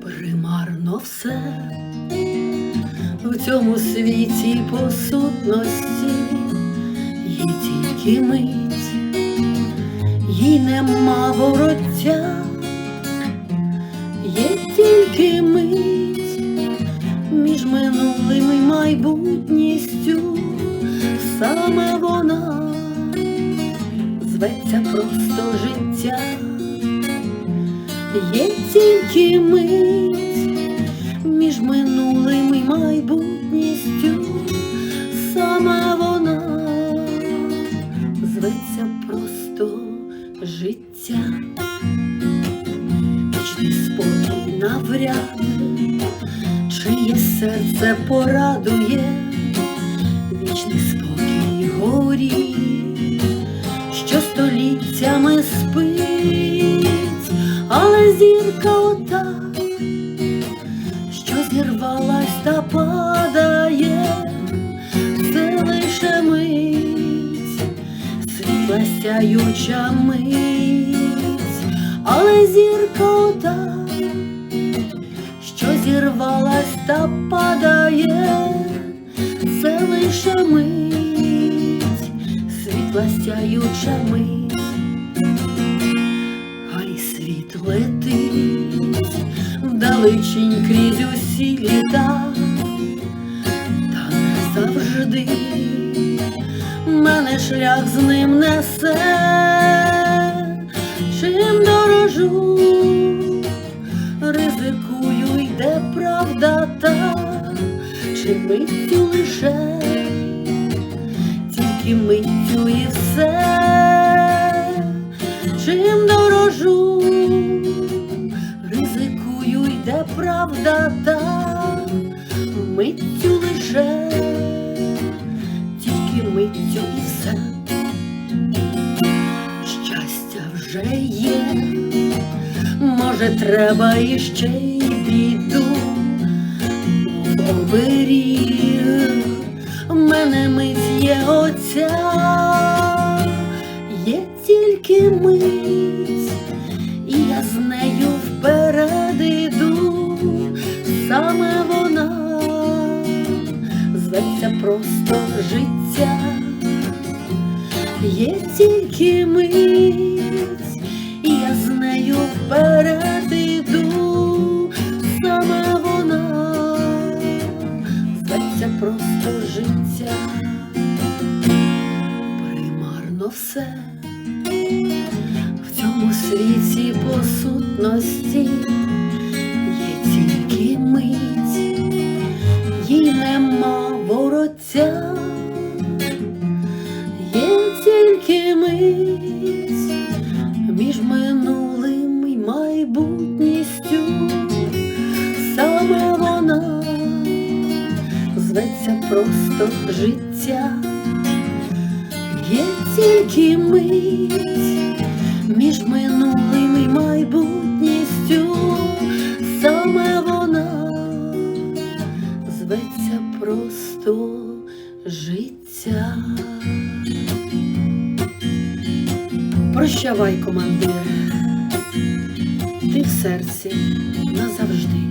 Примарно все в цьому світі по сутності є тільки мить, їй нема вороття, є тільки мить між минулим і майбутністю, саме вона зветься просто життя. Є тільки мить між минулим і майбутністю, саме вона зветься просто життя, вічний спокій навряд, чиє серце порадує, вічний спокій горі, спить, але зірка ота, що зірвалась та падає, це лише мить, світла сяюча мить, але зірка ота, що зірвалась та падає, це лише мить, світла сяюча мить. Вдалечінь крізь усі літа, та завжди мене шлях з ним несе, чим дорожу, ризикую, йде правда та, чи миттю лише, тільки миттю і все правда та миттю лише, тільки миттю і все. Щастя вже є, може, треба іще й біду, оберіг, мене мить є оця. Є тільки мить, і я з нею просто життя, є тільки мить, я з нею вперед іду, саме вона зветься просто життя. Примарно все в цьому світі по вороття, є тільки мить між минулим і майбутністю, саме вона зветься просто життя. Є тільки мить між минулим і майбутністю, саме вона зветься просто життя. Прощавай, командире, ти в серці назавжди.